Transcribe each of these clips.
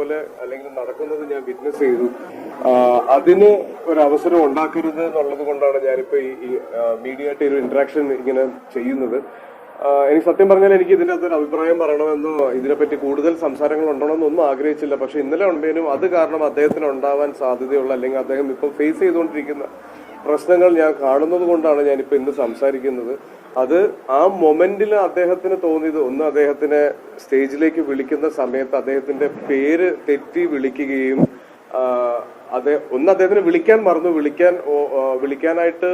പോലെ അല്ലെങ്കിൽ നടക്കുന്നത് ഞാൻ വിറ്റ്നസ് ചെയ്തു. അതിന് ഒരു അവസരം ഉണ്ടാക്കരുത് എന്നുള്ളത് കൊണ്ടാണ് ഞാനിപ്പോ ഈ മീഡിയ ആയിട്ട് ഒരു ഇന്ററാക്ഷൻ ഇങ്ങനെ ചെയ്യുന്നത്. എനിക്ക് സത്യം പറഞ്ഞാൽ എനിക്ക് ഇതിന്റെ അകത്തൊരു അഭിപ്രായം പറയണമെന്നോ ഇതിനെപ്പറ്റി കൂടുതൽ സംസാരങ്ങൾ ഉണ്ടണമെന്നൊന്നും ആഗ്രഹിച്ചില്ല. പക്ഷെ ഇന്നലെ ഉണ്ടെങ്കിലും അത് കാരണം അദ്ദേഹത്തിന് ഉണ്ടാവാൻ സാധ്യതയുള്ള അല്ലെങ്കിൽ അദ്ദേഹം ഇപ്പം ഫേസ് ചെയ്തുകൊണ്ടിരിക്കുന്ന പ്രശ്നങ്ങൾ ഞാൻ കാണുന്നത് കൊണ്ടാണ് ഞാനിപ്പോ ഇന്ന് സംസാരിക്കുന്നത്. അത് ആ മൊമെന്റിൽ അദ്ദേഹത്തിന് തോന്നിയത് ഒന്ന് അദ്ദേഹത്തിനെ സ്റ്റേജിലേക്ക് വിളിക്കുന്ന സമയത്ത് അദ്ദേഹത്തിന്റെ പേര് തെറ്റി വിളിക്കുകയും അദ്ദേഹം ഒന്ന് അദ്ദേഹത്തിന് വിളിക്കാൻ മറന്നു. വിളിക്കാൻ വിളിക്കാനായിട്ട്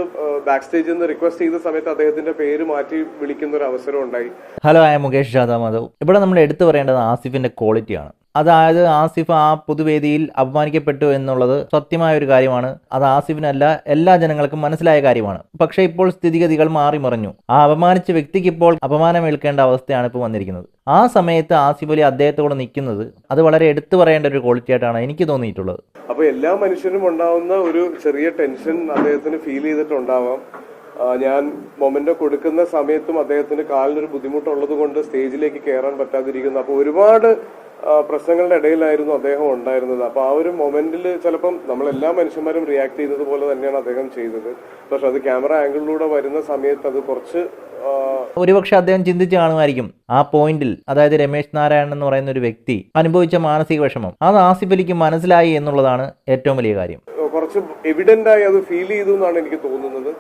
ബാക്ക് സ്റ്റേജിൽ നിന്ന് റിക്വസ്റ്റ് ചെയ്ത സമയത്ത് അദ്ദേഹത്തിന്റെ പേര് മാറ്റി വിളിക്കുന്ന ഒരു അവസരം ഉണ്ടായി. ഹലോ ആയ മുകേഷ് ജാദവ് മാധവ്. ഇവിടെ നമ്മൾ എടുത്തു പറയേണ്ടത് ആസിഫിന്റെ ക്വാളിറ്റിയാണ്. അതായത് ആസിഫ് ആ പൊതുവേദിയിൽ അപമാനിക്കപ്പെട്ടു എന്നുള്ളത് സത്യമായ ഒരു കാര്യമാണ്. അത് ആസിഫിനല്ല എല്ലാ ജനങ്ങൾക്കും മനസ്സിലായ കാര്യമാണ്. പക്ഷേ ഇപ്പോൾ സ്ഥിതിഗതികൾ മാറി മറിഞ്ഞു. ആ അപമാനിച്ച വ്യക്തിക്ക് ഇപ്പോൾ അപമാനമേൽക്കേണ്ട അവസ്ഥയാണ് ഇപ്പോൾ വന്നിരിക്കുന്നത്. ആ സമയത്ത് ആസിഫ് അലി അദ്ദേഹത്തോട് നിൽക്കുന്നത് അത് വളരെ എടുത്തു പറയേണ്ട ഒരു ക്വാളിറ്റി ആയിട്ടാണ് എനിക്ക് തോന്നിയിട്ടുള്ളത്. അപ്പൊ എല്ലാ മനുഷ്യനും ഉണ്ടാവുന്ന ഒരു ചെറിയ ടെൻഷൻ അദ്ദേഹത്തിന് ഫീൽ ചെയ്തിട്ടുണ്ടാവാം. ഞാൻ മൊമെന്റോ കൊടുക്കുന്ന സമയത്തും അദ്ദേഹത്തിന് കാലിനൊരു ബുദ്ധിമുട്ടുള്ളത് കൊണ്ട് സ്റ്റേജിലേക്ക് കയറാൻ പറ്റാതിരിക്കുന്നു. അപ്പൊ ഒരുപാട് പ്രശ്നങ്ങളുടെ ഇടയിലായിരുന്നു അദ്ദേഹം ഉണ്ടായിരുന്നത്. അപ്പോൾ ആ ഒരു മൊമെന്റിൽ ചിലപ്പം നമ്മൾ എല്ലാ മനുഷ്യന്മാരും റിയാക്ട് ചെയ്തത് പോലെ തന്നെയാണ് അദ്ദേഹം ചെയ്തത്. പക്ഷെ അത് ക്യാമറ ആംഗിളിലൂടെ വരുന്ന സമയത്ത് അത് കുറച്ച് ഒരുപക്ഷെ അദ്ദേഹം ചിന്തിച്ച് കാണുമായിരിക്കും. ആ പോയിന്റിൽ അതായത് രമേശ് നാരായണൻ എന്ന് പറയുന്ന ഒരു വ്യക്തി അനുഭവിച്ച മാനസിക വിഷമം. അത് ആസിഫലിക്ക് മനസ്സിലായി എന്നുള്ളതാണ് ഏറ്റവും വലിയ കാര്യം. കുറച്ച് എവിഡന്റ് ആയി അത് ഫീൽ ചെയ്തു എന്നാണ് എനിക്ക് തോന്നുന്നത്.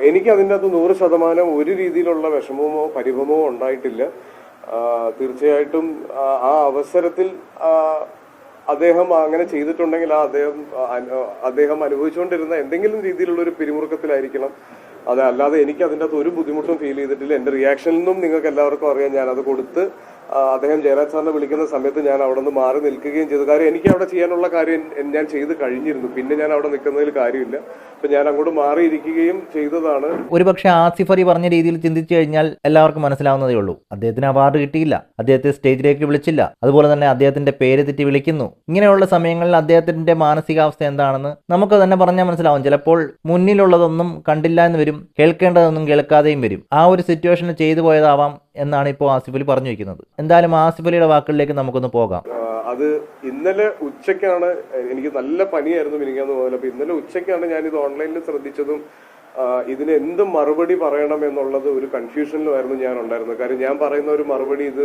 എനിക്ക് അതിന്റെ അകത്ത് നൂറ് ശതമാനം ഒരു രീതിയിലുള്ള വിഷമമോ പരിഭവമോ ഉണ്ടായിട്ടില്ല. തീർച്ചയായിട്ടും ആ, അവസരത്തിൽ അദ്ദേഹം അങ്ങനെ ചെയ്തിട്ടുണ്ടെങ്കിൽ ആ അദ്ദേഹം അദ്ദേഹം അനുഭവിച്ചുകൊണ്ടിരുന്ന എന്തെങ്കിലും രീതിയിലുള്ള ഒരു പിരിമുറുക്കത്തിലായിരിക്കണം. അതല്ലാതെ എനിക്ക് അതിന്റെ അകത്ത് ഒരു ബുദ്ധിമുട്ടും ഫീൽ ചെയ്തിട്ടില്ല. എന്റെ റിയാക്ഷനിൽ നിന്നും നിങ്ങൾക്ക് എല്ലാവർക്കും അറിയാം ഞാൻ അത് കൊടുത്ത് അദ്ദേഹം ജയരാജ് സാറിനെ വിളിക്കുന്ന സമയത്ത് ഞാൻ അവിടെ നിന്ന് മാറി നിൽക്കുകയും ചെയ്തു. കാര്യം എനിക്ക് അവിടെ ചെയ്യാനുള്ള കാര്യം ഞാൻ ചെയ്ത് കഴിഞ്ഞിരുന്നു. പിന്നെ ഞാൻ അവിടെ നിൽക്കുന്നതിൽ കാര്യമില്ല. അപ്പൊ ഞാൻ അങ്ങോട്ട് മാറിയിരിക്കുകയും ചെയ്തതാണ്. ഒരുപക്ഷെ ആസിഫ് അലി പറഞ്ഞ രീതിയിൽ ചിന്തിച്ചു കഴിഞ്ഞാൽ എല്ലാവർക്കും മനസ്സിലാവുന്നതേ ഉള്ളൂ. അദ്ദേഹത്തിന് അവാർഡ് കിട്ടിയില്ല. അദ്ദേഹത്തെ സ്റ്റേജിലേക്ക് വിളിച്ചില്ല. അതുപോലെ തന്നെ അദ്ദേഹത്തിന്റെ പേര് തെറ്റി വിളിക്കുന്നു. ഇങ്ങനെയുള്ള സമയങ്ങളിൽ അദ്ദേഹത്തിന്റെ മാനസികാവസ്ഥ എന്താണെന്ന് നമുക്ക് തന്നെ പറഞ്ഞാൽ മനസ്സിലാവും. ചിലപ്പോൾ മുന്നിലുള്ളതൊന്നും കണ്ടില്ല എന്ന് വരും കേൾക്കേണ്ടതൊന്നും കേൾക്കാതെയും വരും. ആ ഒരു സിറ്റുവേഷനിൽ ചെയ്തു പോയതാവാം എന്നാണ് ഇപ്പോൾ ആസിഫ് അലി പറഞ്ഞു വെക്കുന്നത്. എന്തായാലും ആസിഫ് അലിയുടെ വാക്കുകളിലേക്ക് നമുക്കൊന്ന് പോകാം. അത് ഇന്നലെ ഉച്ചയ്ക്കാണ് എനിക്ക് നല്ല പനിയായിരുന്നു മിനിക്കാന്ന് മുതൽ. അപ്പൊ ഇന്നലെ ഉച്ചയ്ക്കാണ് ഞാൻ ഇത് ഓൺലൈനിൽ ശ്രദ്ധിച്ചതും ഇതിന് എന്ത് മറുപടി പറയണം എന്നുള്ളത് ഒരു കൺഫ്യൂഷനിലുമായിരുന്നു ഞാൻ ഉണ്ടായിരുന്നത്. കാര്യം ഞാൻ പറയുന്ന ഒരു മറുപടി ഇത്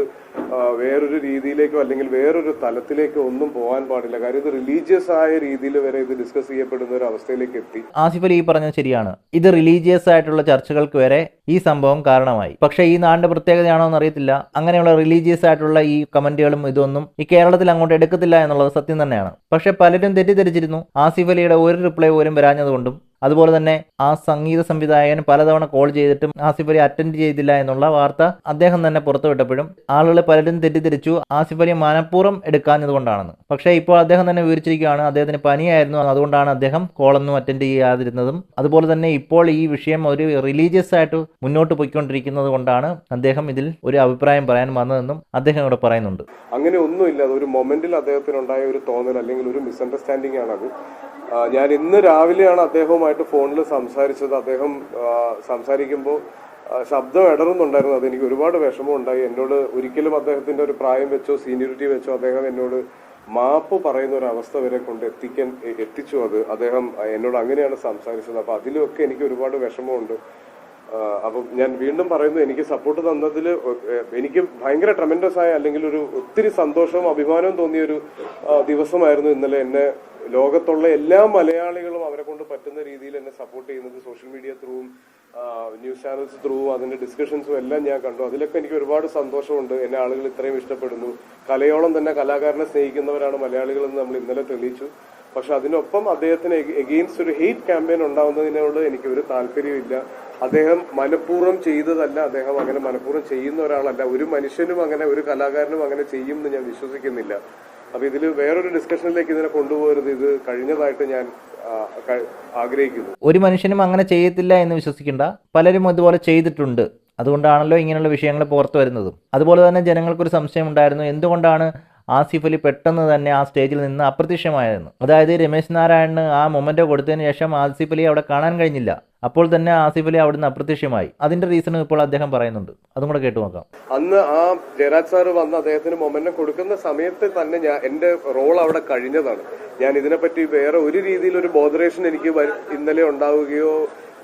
വേറൊരു രീതിയിലേക്കോ അല്ലെങ്കിൽ വേറൊരു തലത്തിലേക്കോ ഒന്നും പോകാൻ പാടില്ല. കാര്യം ഇത് റിലീജിയസ് ആയ രീതിയിൽ വരെ ഇത് ഡിസ്കസ് ചെയ്യപ്പെടുന്ന ഒരു അവസ്ഥയിലേക്ക് എത്തി. ആസിഫ് അലി പറഞ്ഞത് ശരിയാണ്. ഇത് റിലീജിയസ് ആയിട്ടുള്ള ചർച്ചകൾക്ക് വരെ ഈ സംഭവം കാരണമായി. പക്ഷേ ഈ നാടിന്റെ പ്രത്യേകതയാണോ എന്ന് അറിയത്തില്ല അങ്ങനെയുള്ള റിലീജിയസ് ആയിട്ടുള്ള ഈ കമന്റുകളും ഇതൊന്നും ഈ കേരളത്തിൽ അങ്ങോട്ട് എടുക്കത്തില്ല എന്നുള്ളത് സത്യം തന്നെയാണ്. പക്ഷെ പലരും തെറ്റിദ്ധരിച്ചിരുന്നു. ആസിഫ് അലിയുടെ ഒരു റിപ്ലൈ പോലും വരാഞ്ഞതുകൊണ്ടും അതുപോലെ തന്നെ ആ സംഗീത സംവിധായകൻ പലതവണ കോൾ ചെയ്തിട്ടും ആസിഫ് അലി അറ്റൻഡ് ചെയ്തില്ല എന്നുള്ള വാർത്ത അദ്ദേഹം തന്നെ പുറത്തുവിട്ടപ്പോഴും ആളുകൾ പലരും തെറ്റിദ്ധരിച്ചു ആസിഫ് അലി മനഃപൂർവം എടുക്കാഞ്ഞതുകൊണ്ടാണെന്ന് പക്ഷേ ഇപ്പോൾ അദ്ദേഹം തന്നെ വിവരിച്ചിരിക്കുകയാണ് അദ്ദേഹത്തിന് പനിയായിരുന്നു അതുകൊണ്ടാണ് അദ്ദേഹം കോളൊന്നും അറ്റൻഡ് ചെയ്യാതിരുന്നതും. അതുപോലെ തന്നെ ഇപ്പോൾ ഈ വിഷയം ഒരു റിലീജിയസ് ആയിട്ട് മുന്നോട്ട് പോയിക്കൊണ്ടിരിക്കുന്നത് കൊണ്ടാണ് അദ്ദേഹം ഇതിൽ ഒരു അഭിപ്രായം പറയാൻ വന്നതെന്നും അദ്ദേഹം ഇവിടെ പറയുന്നുണ്ട്. അങ്ങനെ ഒന്നുമില്ല. ഒരു മൊമെന്റിൽ അദ്ദേഹത്തിനുണ്ടായ ഒരു തോന്നൽ അല്ലെങ്കിൽ ഒരു മിസ്അണ്ടർസ്റ്റാൻഡിംഗ് ആണ് അത് ഞാൻ ഇന്ന് രാവിലെയാണ് അദ്ദേഹവുമായിട്ട് ഫോണിൽ സംസാരിച്ചത്. അദ്ദേഹം സംസാരിക്കുമ്പോൾ ശബ്ദം ഇടറുന്നുണ്ടായിരുന്നു. അത് എനിക്ക് ഒരുപാട് വിഷമം ഉണ്ടായി. എന്നോട് ഒരിക്കലും അദ്ദേഹത്തിന്റെ ഒരു പ്രായം വെച്ചോ സീനിയോറിറ്റി വെച്ചോ അദ്ദേഹം എന്നോട് മാപ്പ് പറയുന്ന ഒരു അവസ്ഥ വരെ കൊണ്ട് എത്തിക്കാൻ എത്തിച്ചു. അത് അദ്ദേഹം എന്നോട് അങ്ങനെയാണ് സംസാരിച്ചത്. അപ്പൊ അതിലുമൊക്കെ എനിക്ക് ഒരുപാട് വിഷമമുണ്ട്. അപ്പം ഞാൻ വീണ്ടും പറയുന്നു എനിക്ക് സപ്പോർട്ട് തന്നതിൽ എനിക്ക് ഭയങ്കര ട്രമെൻഡസ് ആയ അല്ലെങ്കിൽ ഒരു ഒത്തിരി സന്തോഷവും അഭിമാനവും തോന്നിയ ഒരു ദിവസമായിരുന്നു ഇന്നലെ എന്നെ ലോകത്തുള്ള എല്ലാ മലയാളികളും അവരെ കൊണ്ട് പറ്റുന്ന രീതിയിൽ എന്നെ സപ്പോർട്ട് ചെയ്യുന്നത് സോഷ്യൽ മീഡിയ ത്രൂവും ന്യൂസ് ചാനൽസ് ത്രൂവും അതിന്റെ ഡിസ്കഷൻസും എല്ലാം ഞാൻ കണ്ടു. അതിലൊക്കെ എനിക്ക് ഒരുപാട് സന്തോഷമുണ്ട്. എന്നെ ആളുകൾ ഇത്രയും ഇഷ്ടപ്പെടുന്നു. കലയോളം തന്നെ കലാകാരനെ സ്നേഹിക്കുന്നവരാണ് മലയാളികൾ എന്ന് നമ്മൾ ഇന്നലെ തെളിയിച്ചു. പക്ഷെ അതിനൊപ്പം അദ്ദേഹത്തിന് എഗെയിൻസ്റ്റ് ഒരു ഹെയ്റ്റ് ക്യാമ്പയിൻ ഉണ്ടാവുന്നതിനോട് എനിക്ക് ഒരു താല്പര്യമില്ല അദ്ദേഹം മനഃപൂർവം ചെയ്തതല്ല അദ്ദേഹം അങ്ങനെ മനഃപൂർവം ചെയ്യുന്ന ഒരാളല്ല. ഒരു മനുഷ്യനും അങ്ങനെ ഒരു കലാകാരനും അങ്ങനെ ചെയ്യും എന്ന് ഞാൻ വിശ്വസിക്കുന്നില്ല. അപ്പൊ ഇതിൽ വേറൊരു ഡിസ്കഷനിലേക്ക് ഇതിനെ കൊണ്ടുപോകരുത്. ഇത് കഴിഞ്ഞതായിട്ട് ഞാൻ ആഗ്രഹിക്കുന്നു. ഒരു മനുഷ്യനും അങ്ങനെ ചെയ്യത്തില്ല എന്ന് വിശ്വസിക്കേണ്ട. പലരും അതുപോലെ ചെയ്തിട്ടുണ്ട്. അതുകൊണ്ടാണല്ലോ ഇങ്ങനെയുള്ള വിഷയങ്ങൾ പുറത്തു വരുന്നതും. അതുപോലെ തന്നെ ജനങ്ങൾക്കൊരു സംശയം ഉണ്ടായിരുന്നു. എന്തുകൊണ്ടാണ് ആസിഫ് അലി പെട്ടെന്ന് തന്നെ ആ സ്റ്റേജിൽ നിന്ന് അപ്രത്യക്ഷമായിരുന്നു. അതായത് രമേശ് നാരായണന് ആ മൊമെന്റ് കൊടുത്തതിന് ശേഷം ആസിഫ് അലി അവിടെ കാണാൻ കഴിഞ്ഞില്ല. അപ്പോൾ തന്നെ ആസിഫ് അലി അവിടുന്ന് അപ്രത്യക്ഷമായി. അതിന്റെ റീസൺ ഇപ്പോൾ അദ്ദേഹം പറയുന്നുണ്ട്. അതും കൂടെ കേട്ടു നോക്കാം. അന്ന് ആ ജയരാജ് സാറ് വന്ന് അദ്ദേഹത്തിന് മൊമെന്റം കൊടുക്കുന്ന സമയത്ത് തന്നെ ഞാൻ എന്റെ റോൾ അവിടെ കഴിഞ്ഞതാണ്. ഞാൻ ഇതിനെപ്പറ്റി വേറെ ഒരു രീതിയിൽ ഒരു ബോധറേഷൻ എനിക്ക് ഇന്നലെ ഉണ്ടാവുകയോ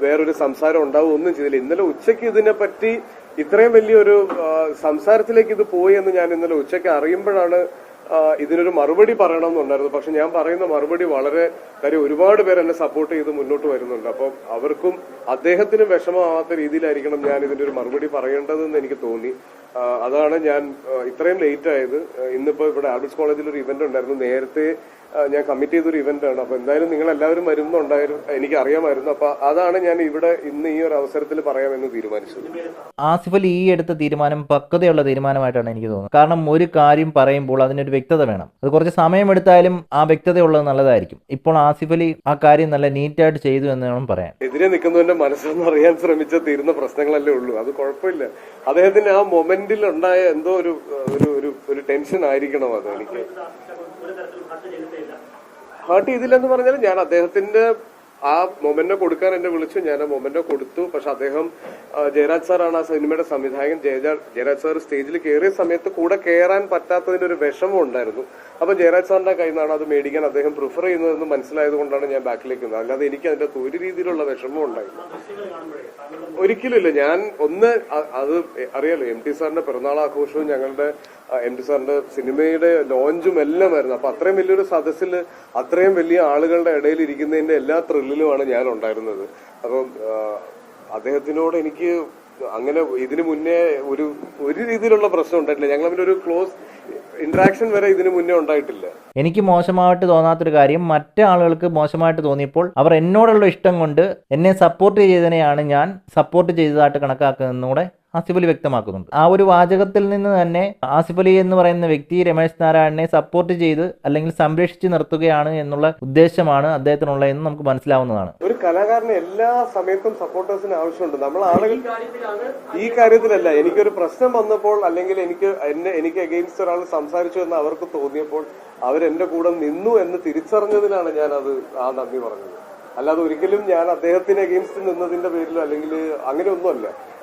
വേറൊരു സംസാരം ഉണ്ടാവുകയോ ഒന്നും ചെയ്തില്ല. ഇന്നലെ ഉച്ചയ്ക്ക് ഇതിനെപ്പറ്റി ഇത്രയും വലിയൊരു സംസാരത്തിലേക്ക് ഇത് പോയി എന്ന് ഞാൻ ഇന്നലെ ഉച്ചയ്ക്ക് അറിയുമ്പോഴാണ് ഇതിനൊരു മറുപടി പറയണമെന്നുണ്ടായിരുന്നു പക്ഷെ ഞാൻ പറയുന്ന മറുപടി വളരെ കാര്യം ഒരുപാട് പേര് എന്നെ സപ്പോർട്ട് ചെയ്ത് മുന്നോട്ട് വരുന്നുണ്ട്. അപ്പം അവർക്കും അദ്ദേഹത്തിനും വിഷമമാവാത്ത രീതിയിലായിരിക്കണം ഞാൻ ഇതിന്റെ ഒരു മറുപടി പറയേണ്ടതെന്ന് എനിക്ക് തോന്നി. അതാണ് ഞാൻ ഇത്രയും ലേറ്റ് ആയത്. ഇന്നിപ്പോ ഇവിടെ ആൽബർട്സ് കോളേജിൽ ഒരു ഇവന്റ് ഉണ്ടായിരുന്നു. നേരത്തെ ഞാൻ കമ്മിറ്റ് ചെയ്തൊരു ഇവന്റ് ആണ്. അപ്പൊ എന്തായാലും നിങ്ങൾ എല്ലാവരും വരുന്നുണ്ടായിരുന്നു. എനിക്ക് അറിയാമായിരുന്നു അപ്പൊ അതാണ് ഞാൻ ഇവിടെ ഇന്ന് ഈ ഒരു അവസരത്തിൽ പറയാമെന്ന് തീരുമാനിച്ചത്. ആസിഫ് അലി ഈ എടുത്ത തീരുമാനം പക്വതയുള്ള തീരുമാനമായിട്ടാണ് എനിക്ക് തോന്നുന്നത്. കാരണം ഒരു കാര്യം പറയുമ്പോൾ അതിനൊരു വ്യക്തത വേണം. അത് കുറച്ച് സമയമെടുത്താലും ആ വ്യക്തതയുള്ളത് നല്ലതായിരിക്കും. ഇപ്പോൾ ആസിഫ് അലി ആ കാര്യം നല്ല നീറ്റായിട്ട് ചെയ്തു എന്ന് വേണം പറയാൻ. എതിരെ നിൽക്കുന്നവന്റെ മനസ്സെന്ന് അറിയാൻ ശ്രമിച്ച തീരുന്ന പ്രശ്നങ്ങളല്ലേ ഉള്ളൂ. അത് കുഴപ്പമില്ല. അദ്ദേഹത്തിന് ആ മൊമെന്റിൽ ഉണ്ടായ എന്തോ ഒരു ഒരു ഒരു ഒരു ടെൻഷൻ ആയിരിക്കണം അത് എനിക്ക്. ഹേർട്ട് ചെയ്തില്ലെന്ന് പറഞ്ഞാൽ ഞാൻ അദ്ദേഹത്തിന്റെ ആ മൊമെന്റോ കൊടുക്കാൻ എന്നെ വിളിച്ചു. ഞാൻ ആ മൊമെന്റോ കൊടുത്തു. പക്ഷെ അദ്ദേഹം ജയരാജ് സാറാണ് ആ സിനിമയുടെ സംവിധായകൻ. ജയരാജ് സാർ സ്റ്റേജിൽ കയറിയ സമയത്ത് കൂടെ കയറാൻ പറ്റാത്തതിന്റെ ഒരു വിഷമം ഉണ്ടായിരുന്നു. അപ്പൊ ജയരാജ് സാറിന്റെ കയ്യിൽ നിന്നാണ് അത് മേടിക്കാൻ അദ്ദേഹം പ്രിഫർ ചെയ്യുന്നതെന്ന് മനസ്സിലായത് കൊണ്ടാണ് ഞാൻ ബാക്കിലേക്ക് നിന്നത് അല്ലാതെ എനിക്ക് അതിന്റെ ഒരു രീതിയിലുള്ള വിഷമം ഉണ്ടായിരുന്നു ഒരിക്കലുമില്ല ഞാൻ ഒന്ന് അത് അറിയാലോ എം ടി സാറിന്റെ പിറന്നാൾ ആഘോഷവും ഞങ്ങളുടെ എം ടി സാറിന്റെ സിനിമയുടെ ലോഞ്ചും എല്ലാം ആയിരുന്നു. അപ്പൊ അത്രയും വലിയൊരു സദസ്സിൽ അത്രയും വലിയ ആളുകളുടെ ഇടയിൽ ഇരിക്കുന്നതിന്റെ എല്ലാ ത്രില്ലിലുമാണ് ഞാൻ ഉണ്ടായിരുന്നത് അപ്പം അദ്ദേഹത്തിനോട് എനിക്ക് അങ്ങനെ ഇതിനു മുന്നേ ഒരു ഒരു രീതിയിലുള്ള പ്രശ്നം ഉണ്ടായിട്ടില്ല. ഞങ്ങൾ തമ്മിൽ ഒരു ക്ലോസ് ഇന്ററാക്ഷൻ വരെ ഇതിനു മുന്നേ ഉണ്ടായിട്ടില്ല. എനിക്ക് മോശമായിട്ട് തോന്നാത്തൊരു കാര്യം മറ്റു ആളുകൾക്ക് മോശമായിട്ട് തോന്നിയപ്പോൾ അവർ എന്നോടുള്ള ഇഷ്ടം കൊണ്ട് എന്നെ സപ്പോർട്ട് ചെയ്തതിനെയാണ് ഞാൻ സപ്പോർട്ട് ചെയ്തതായിട്ട് കണക്കാക്കുന്നൂടെ ആസിഫ് അലി വ്യക്തമാക്കുന്നുണ്ട്. ആ ഒരു വാചകത്തിൽ നിന്ന് തന്നെ ആസിഫ് അലി എന്ന് പറയുന്ന വ്യക്തി രമേശ് നാരായണനെ സപ്പോർട്ട് ചെയ്ത് അല്ലെങ്കിൽ സംരക്ഷിച്ച് നിർത്തുകയാണ് എന്നുള്ള ഉദ്ദേശമാണ് അദ്ദേഹത്തിനുള്ളതെന്ന് നമുക്ക് മനസ്സിലാവുന്നതാണ്. ഒരു കലാകാരന് എല്ലാ സമയത്തും സപ്പോർട്ടേഴ്സിന് ആവശ്യമുണ്ട്. നമ്മൾ ആളുകൾ ഈ കാര്യത്തിലല്ല എനിക്കൊരു പ്രശ്നം വന്നപ്പോൾ അല്ലെങ്കിൽ എനിക്ക് എന്നെ എനിക്ക് അഗെയിൻസ്റ്റ് ഒരാൾ സംസാരിച്ചു എന്ന് അവർക്ക് തോന്നിയപ്പോൾ അവരെന്റെ കൂടെ നിന്നു എന്ന് തിരിച്ചറിഞ്ഞതിനാണ് ഞാൻ അത് ആ നന്ദി പറഞ്ഞത്. അല്ലാതെ ഒരിക്കലും ഞാൻ അദ്ദേഹത്തിന് അഗെയിൻസ്റ്റ് നിന്നതിന്റെ പേരിലോ അല്ലെങ്കിൽ അങ്ങനെയൊന്നുമല്ല.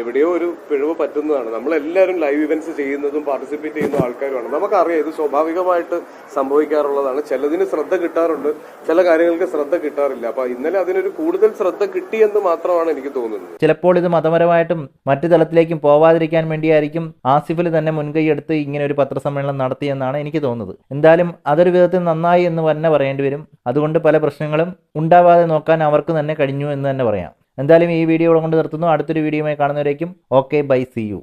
എവിടെയോ ഒരു പിഴവ് പറ്റുന്നതാണ്. നമ്മളെല്ലാവരും ലൈവ് ഇവന്റ്സ് ചെയ്യുന്നതും പാർട്ടിസിപ്പേറ്റ് ചെയ്യുന്ന ആൾക്കാരുമാണ്. നമുക്കറിയാം ഇത് സ്വാഭാവികമായിട്ട് സംഭവിക്കാറുള്ളതാണ്. ചിലതിന് ശ്രദ്ധ കിട്ടാറുണ്ട്. ചില കാര്യങ്ങൾക്ക് ശ്രദ്ധ കിട്ടാറില്ല. അപ്പൊ ഇന്നലെ അതിനൊരു കൂടുതൽ ശ്രദ്ധ കിട്ടിയെന്ന് മാത്രമാണ് എനിക്ക് തോന്നുന്നത്. ചിലപ്പോൾ ഇത് മതപരമായിട്ടും മറ്റു തലത്തിലേക്കും പോവാതിരിക്കാൻ വേണ്ടിയായിരിക്കും ആസിഫിൽ തന്നെ മുൻകൈ എടുത്ത് ഇങ്ങനെ ഒരു പത്രസമ്മേളനം നടത്തിയെന്നാണ് എനിക്ക് തോന്നുന്നത്. എന്തായാലും അതൊരു വിധത്തിൽ നന്നായി എന്ന് തന്നെ പറയേണ്ടി വരും. അതുകൊണ്ട് പല പ്രശ്നങ്ങളും ഉണ്ടാവാതെ നോക്കാൻ അവർക്ക് തന്നെ കഴിഞ്ഞു എന്ന് തന്നെ പറയാം. എന്തായാലും ഈ വീഡിയോ ഇവിടെ കൊണ്ട് നിർത്തുന്നു. അടുത്തൊരു വീഡിയോയുമായി കാണുന്നവരേക്കും. Okay bye see you